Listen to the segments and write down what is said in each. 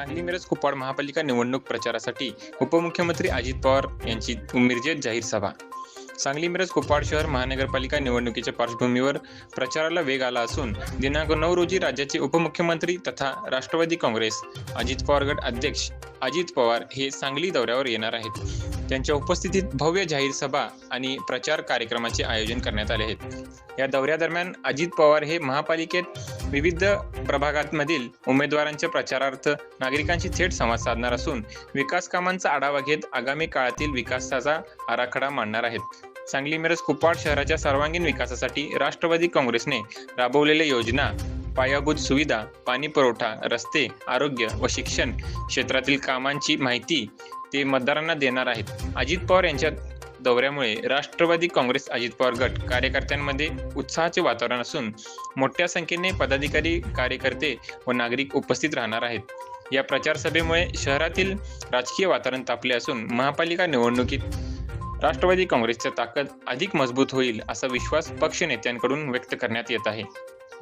सांगली मिरज कुप्पाड महापालिका निवडणूक प्रचारासाठी उपमुख्यमंत्री अजित पवार यांची मिरजेत जाहीर सभा. सांगली मिरज कुप्पाड शहर महानगरपालिका निवडणुकीच्या पार्श्वभूमीवर प्रचाराला वेग आला असून दिनांक नऊ रोजी राज्याचे उपमुख्यमंत्री तथा राष्ट्रवादी काँग्रेस अजित पवार गट अध्यक्ष अजित पवार हे सांगली दौऱ्यावर येणार आहेत. त्यांच्या उपस्थितीत भव्य जाहीर सभा आणि प्रचार कार्यक्रमाचे आयोजन करण्यात आले आहेत. या दौऱ्यादरम्यान अजित पवार हे महापालिकेत विविध प्रभागांमधील उमेदवारांच्या प्रचारार्थ नागरिकांशी थेट संवाद साधणार असून विकास कामांचा आढावा घेत आगामी काळातील विकासाचा आराखडा मांडणार आहेत. सांगली मिरज कुपवाड शहराच्या सर्वांगीण विकासासाठी राष्ट्रवादी काँग्रेसने राबवलेल्या योजना पायाभूत सुविधा पाणी पुरवठा रस्ते आरोग्य व शिक्षण क्षेत्रातील कामांची माहिती ते मतदारांना देणार आहेत. अजित पवार यांच्या दौऱ्यामुळे राष्ट्रवादी काँग्रेस अजित पवार गट कार्यकर्त्यांमध्ये उत्साहाचे वातावरण असून मोठ्या संख्येने पदाधिकारी कार्यकर्ते व नागरिक उपस्थित राहणार आहेत. या प्रचार सभेमुळे शहरातील राजकीय वातावरण तापले असून महापालिका निवडणुकीत राष्ट्रवादी काँग्रेसच्या ताकद अधिक मजबूत होईल असा विश्वास पक्ष नेत्यांकडून व्यक्त करण्यात येत आहे.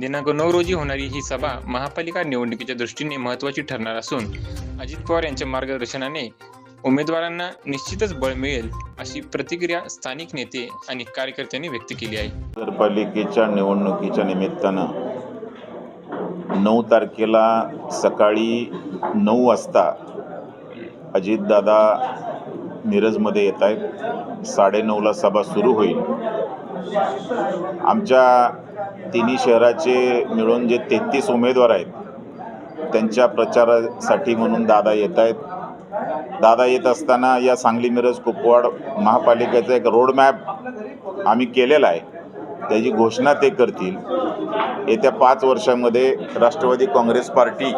दिनांक नऊ रोजी होणारी ही सभा महापालिका निवडणुकीच्या दृष्टीने महत्त्वाची ठरणार असून अजित पवार यांच्या मार्गदर्शनाने उमेदवारांना निश्चितच बळ मिळेल अशी प्रतिक्रिया स्थानिक नेते आणि कार्यकर्त्यांनी व्यक्त केली आहे. नगरपालिकेच्या निवडणुकीच्या निमित्तानं नऊ तारखेला सकाळी नऊ वाजता अजितदादा मिरजमध्ये येत आहेत. साडेनऊला सभा सुरू होईल. आमच्या तिन्ही शहराचे मिळून जे तेहतीस उमेदवार आहेत त्यांच्या प्रचारासाठी म्हणून दादा येत आहेत. दादा येत असताना या सांगली मिरज कुपवाड महापालिकेचा एक रोडमॅप आम्ही केलेला आहे. त्याची घोषणा ते करतील. येत्या पाच वर्षामध्ये राष्ट्रवादी काँग्रेस पार्टी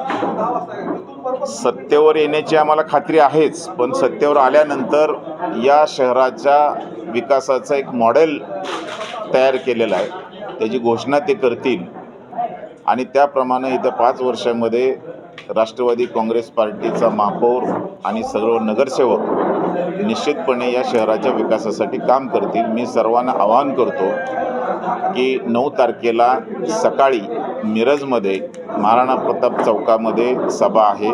सत्तेवर येण्याची आम्हाला खात्री आहेच. पण सत्तेवर आल्यानंतर या शहराच्या विकासाचं एक मॉडेल तयार केलेलं आहे. त्याची घोषणा ते करतील. आणि त्याप्रमाणे येत्या पाच वर्षामध्ये राष्ट्रवादी काँग्रेस पार्टीचा महापौर आणि सर्व नगरसेवक निश्चितपणे या शहराच्या विकासासाठी काम करतील. मी सर्वांना आवाहन करतो की नऊ तारखेला सकाळी मिरजमध्ये महाराणा प्रताप चौकामध्ये सभा आहे.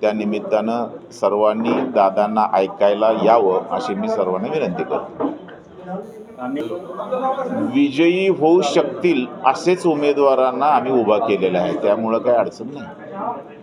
त्या निमित्तानं सर्वांनी दादांना ऐकायला यावं अशी मी सर्वांना विनंती करतो. विजयी होऊ शकतील असेच उमेदवारांना आम्ही उभा केलेला आहे. त्यामुळं काही अडचण नाही. job.